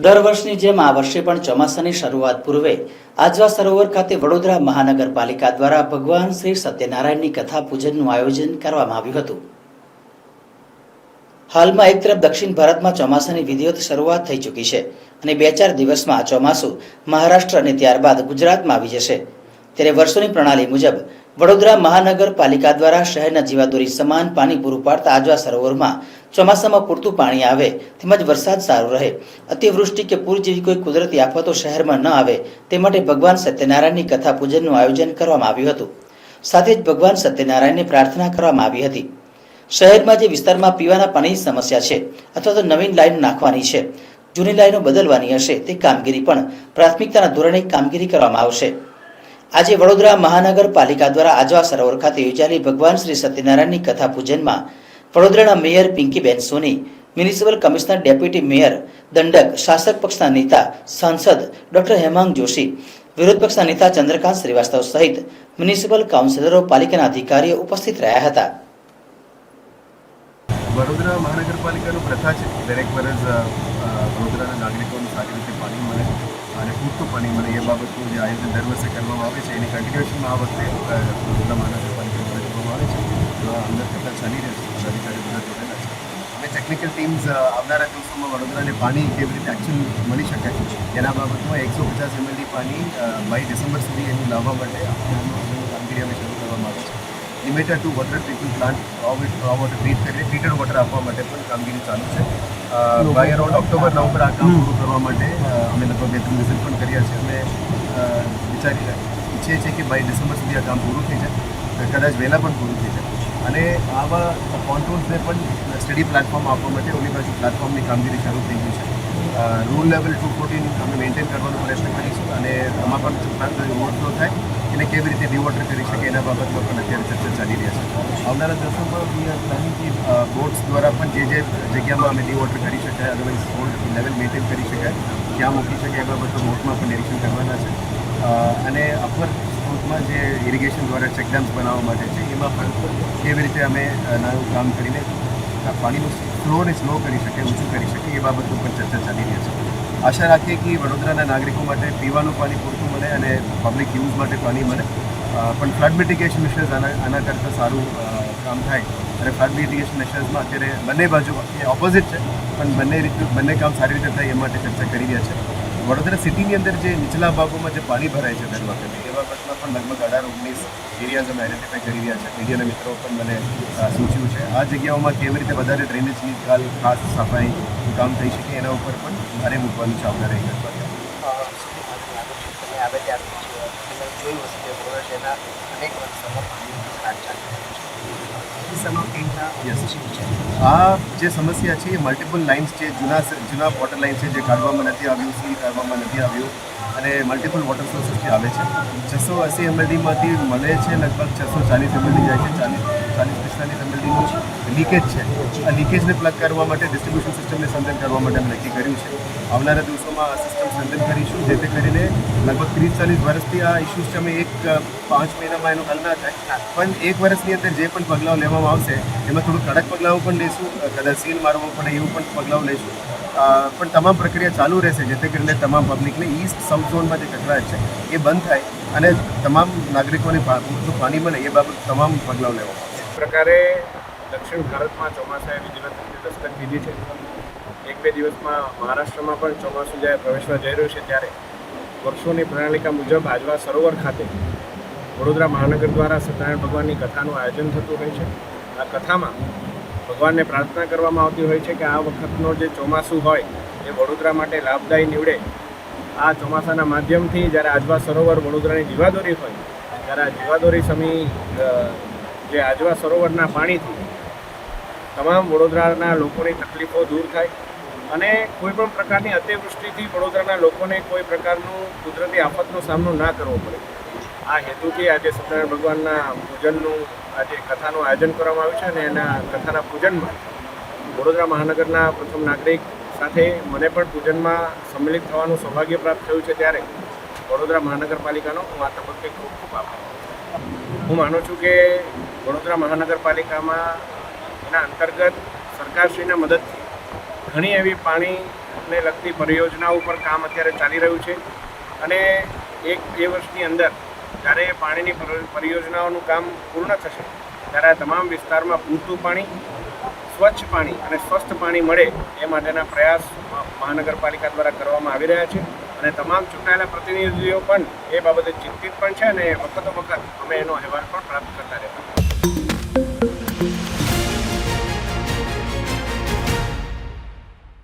દર વર્ષની જેમ આ વર્ષે પણ ચોમાસાની શરૂઆત પૂર્વે આજવા સરોવર ખાતે વડોદરા મહાનગરપાલિકા દ્વારા ભગવાન શ્રી સત્યનારાયણની કથા પૂજનનું આયોજન કરવામાં આવ્યું હતું. હાલમાં એક તરફ દક્ષિણ ભારતમાં ચોમાસાની વિધિવત શરૂઆત થઈ ચૂકી છે અને બે ચાર દિવસમાં આ ચોમાસું મહારાષ્ટ્ર અને ત્યારબાદ ગુજરાતમાં આવી જશે. ત્યારે વર્ષોની પ્રણાલી મુજબ વડોદરા મહાનગરપાલિકા દ્વારા શહેરના જીવાદોરી સમાન પાણી પૂરું પાડતા આજવા સરોવરમાં ચોમાસામાં પૂરતું પાણી આવે તેમજ વરસાદ સારો રહે. અતિવૃષ્ટિ કે પૂર જેવી કોઈ કુદરતી આફતો શહેરમાં ન આવે તે માટે ભગવાન સત્યનારાયણની કથા પૂજનનું આયોજન કરવામાં આવ્યું હતું. સાથે જ ભગવાન સત્યનારાયણને પ્રાર્થના કરવામાં આવી હતી. શહેરમાં જે વિસ્તારમાં પીવાના પાણીની સમસ્યા છે અથવા તો નવીન લાઈન નાખવાની છે, જૂની લાઈનો બદલવાની હશે તે કામગીરી પણ પ્રાથમિકતાના ધોરણે કામગીરી કરવામાં આવશે. આજે વડોદરા મહાનગરપાલિકા દ્વારા આજવા સરોવર ખાતે યોજાયેલી ભગવાન શ્રી સત્યનારાયણની કથા પૂજનમાં વડોદરાના mayor Pinkiben Soni municipal commissioner deputy mayor, દંડક, શાસક પક્ષના નેતા, સાંસદ ડોક્ટર હેમાંગ જોશી, વિરોધ પક્ષના નેતા ચંદ્રકાંત શ્રીવાસ્તવ સહિત મ્યુનિસિપલ કાઉન્સિલરો, પાલિકાના અધિકારીઓ ઉપસ્થિત રહ્યા હતા. વડોદરા મહાનગરપાલિકાનું પ્રથા છે દરેક વર્ષ વડોદરાના નાગરિકોને સારી રીતે પાણી મળે અને પૂરતું પાણી મળે. એ બાબતનું જે આયોજન દર વર્ષે કરવામાં આવે છે. એની કન્ટિન્યુએશનમાં આ વખતે વડોદરા મહાનગરપાલિકા આવે છે. અંદર કેટલા છે? અધિકારીઓ બધા જોડેલા છે. અમે ટેકનિકલ ટીમ્સ આવનારા દિવસોમાં વડોદરાને પાણી કેવી રીતે એકચ્યુઅલ મળી શકે તેના બાબતમાં એકસો પચાસ એમએલડી પાણી બાય ડિસેમ્બર સુધી એનું લાવવા માટે કામગીરી અમે શરૂ કરવામાં આવે છે. Limited to water treatment plant raw water treat કરીને ટ્રીટેડ વોટર આપવા માટે પણ કામગીરી ચાલુ છે. બાય અરાઉન્ડ ઓક્ટોબર નવેમ્બર આ કામ પૂરું કરવા માટે અમે લગભગ બે ત્રણ વિઝિટ પણ કર્યા છે. અમે વિચારી ઈચ્છીએ છીએ કે બાય ડિસેમ્બર સુધી આ કામ પૂરું થઈ જાય. કદાચ વહેલા પણ પૂરું થઈ જાય અને આવા કોન્ટ્રોલ્સને પણ સ્ટડી પ્લેટફોર્મ આપવા માટે ઓલી બાજુ પ્લેટફોર્મની કામગીરી શરૂ થઈ ગઈ છે. રૂલ લેવલ ટુ ફોર્ટીન અમે મેન્ટેન કરવાનો પ્રયત્ન કરીશું અને આમાં પણ ઓવરફ્લો થાય એને કેવી રીતે ડિવોટર કરી શકે એના બાબતમાં પણ અત્યારે ચર્ચા ચાલી રહ્યા છે. આવનારા દિવસોમાં બોટ્સ દ્વારા પણ જે જે જગ્યામાં અમે ડિવોટર કરી શકાય અદરવાઇઝ ઓલ્ડ લેવલ મેન્ટેન કરી શકાય ક્યાં મૂકી શકાય એ બાબતનું બોટમાં પણ નિરીક્ષણ કરવાના છે. અને અપર સ્ત્રોતમાં જે ઇરિગેશન દ્વારા ચેકડેમ્સ બનાવવા માટે છે, એમાં પણ કેવી રીતે અમે નાનું કામ કરીને પાણીનું ફ્લોને સ્લો કરી શકે ઊંચું કરી શકે એ બાબત ઉપર ચર્ચા ચાલી રહી છે. આશા રાખીએ કે વડોદરાના નાગરિકો માટે પીવાનું પાણી પૂરતું મળે અને પબ્લિક યુઝ માટે પાણી મળે. પણ ફ્લડ મિટિગેશન મેશર્સ આના આના કરતાં સારું કામ થાય. અને ફ્લડ મિટિગેશન મેશર્સમાં અત્યારે બંને બાજુ એ ઓપોઝિટ છે, પણ બંને રીતે, બંને કામ સારી રીતે થાય એ માટે ચર્ચા કરી રહ્યા છે. વડોદરા સિટીની અંદર જે નીચલા ભાગોમાં જે પાણી ભરાય છે દર વખતે એ બાબતમાં પણ લગભગ અઢાર ઓગણીસ એરિયાઝ અમે આઈડેન્ટિફાઈ કરી રહ્યા છે. મીડિયાના મિત્રો પણ મને સૂચ્યું છે. આ જગ્યાઓમાં કેવી રીતે વધારે ડ્રેનેજની કાલ ખાસ સફાઈ કામ થઈ શકે એના ઉપર પણ ભારે મૂકવાનું છે આવનારા એક આવે જોયું હશે કે અનેક વર્ષોમાં પાણીનો ઘાટ ચાલી આ જે સમસ્યા છે એ મલ્ટિપલ લાઇન્સ છે જૂના જૂના વોટર લાઇન છે જે કાઢવામાં નથી આવ્યું સી કાઢવામાં નથી આવ્યું અને મલ્ટિપલ વોટર સોર્સીસથી આવે છે. છસો એંસી એમએલડીમાંથી મળે છે લગભગ છસો ચાલીસ એમએલડી જાય છે ચાલીસ. લીકેજ છે. આ લીકેજને પ્લગ કરવા માટે ડિસ્ટ્રીબ્યુશન સિસ્ટમને સંતન કરવા માટે અમે નક્કી કર્યું છે. આવનારા દિવસોમાં આ સિસ્ટમ સંતન કરીશું, જેથી કરીને લગભગ ત્રીસ ચાલીસ વર્ષથી આ ઇસ્યુઝ છે, અમે એક પાંચ મહિનામાં એનું હલ ના થાય. પણ એક વર્ષની અંદર જે પણ પગલાઓ લેવામાં આવશે, એમાં થોડું કડક પગલાઓ પણ લઈશું, કદાચ સીલ મારવું પડે એવું પણ પગલાઓ લઈશું. પણ તમામ પ્રક્રિયા ચાલુ રહેશે, જેથી કરીને તમામ પબ્લિકને ઈસ્ટ સાઉથ ઝોનમાં જે કચરા છે. એ બંધ થાય અને તમામ નાગરિકોને પૂરતું પાણી મળે, એ બાબત તમામ પગલાઓ લેવામાં પ્રકારે દક્ષિણ ભારતમાં ચોમાસાએ રીતે દસ્તક દીધી છે. એક બે દિવસમાં મહારાષ્ટ્રમાં પણ ચોમાસું જ્યારે પ્રવેશવા જઈ રહ્યું છે, ત્યારે વર્ષોની પ્રણાલિકા મુજબ આજવા સરોવર ખાતે વડોદરા મહાનગર દ્વારા સત્યનારાયણ ભગવાનની કથાનું આયોજન થતું હોય છે. આ કથામાં ભગવાનને પ્રાર્થના કરવામાં આવતી હોય છે કે આ વખતનો જે ચોમાસું હોય, એ વડોદરા માટે લાભદાયી નીવડે. આ ચોમાસાના માધ્યમથી જ્યારે આજવા સરોવર વડોદરાની જીવાદોરી હોય, ત્યારે આ જીવાદોરી સમી જે આજવા સરોવરના પાણીથી તમામ વડોદરાના લોકોની તકલીફો દૂર થાય અને કોઈ પણ પ્રકારની અતિવૃષ્ટિથી વડોદરાના લોકોને કોઈ પ્રકારનું કુદરતી આફતનો સામનો ના કરવો પડે. આ હેતુથી આજે સત્યનારાયણ ભગવાનના પૂજનનું આજે કથાનું આયોજન કરવામાં આવ્યું છે અને એના કથાના પૂજનમાં વડોદરા મહાનગરના પ્રથમ નાગરિક સાથે મને પણ પૂજનમાં સંમેલિત થવાનું સૌભાગ્ય પ્રાપ્ત થયું છે ત્યારે વડોદરા મહાનગરપાલિકાનો હું આ તબક્કે ખૂબ ખૂબ આભાર હું માનું છું કે વડોદરા મહાનગરપાલિકામાં એના અંતર્ગત સરકારશ્રીના મદદથી ઘણી એવી પાણીને લગતી પરિયોજનાઓ પર કામ અત્યારે ચાલી રહ્યું છે. અને એક, બે વર્ષની અંદર જ્યારે પાણીની પરિયોજનાઓનું કામ પૂર્ણ થશે, ત્યારે આ તમામ વિસ્તારમાં પૂરતું પાણી, સ્વચ્છ પાણી અને સ્વસ્થ પાણી મળે એ માટેના પ્રયાસ મહાનગરપાલિકા દ્વારા કરવામાં આવી રહ્યા છે. અને તમામ ચૂંટાયેલા પ્રતિનિધિઓ પણ એ બાબતે ચિંતિત પણ છે અને વખતો વખત અમે એનો અહેવાલ પણ પ્રાપ્ત કરતા રહેતા.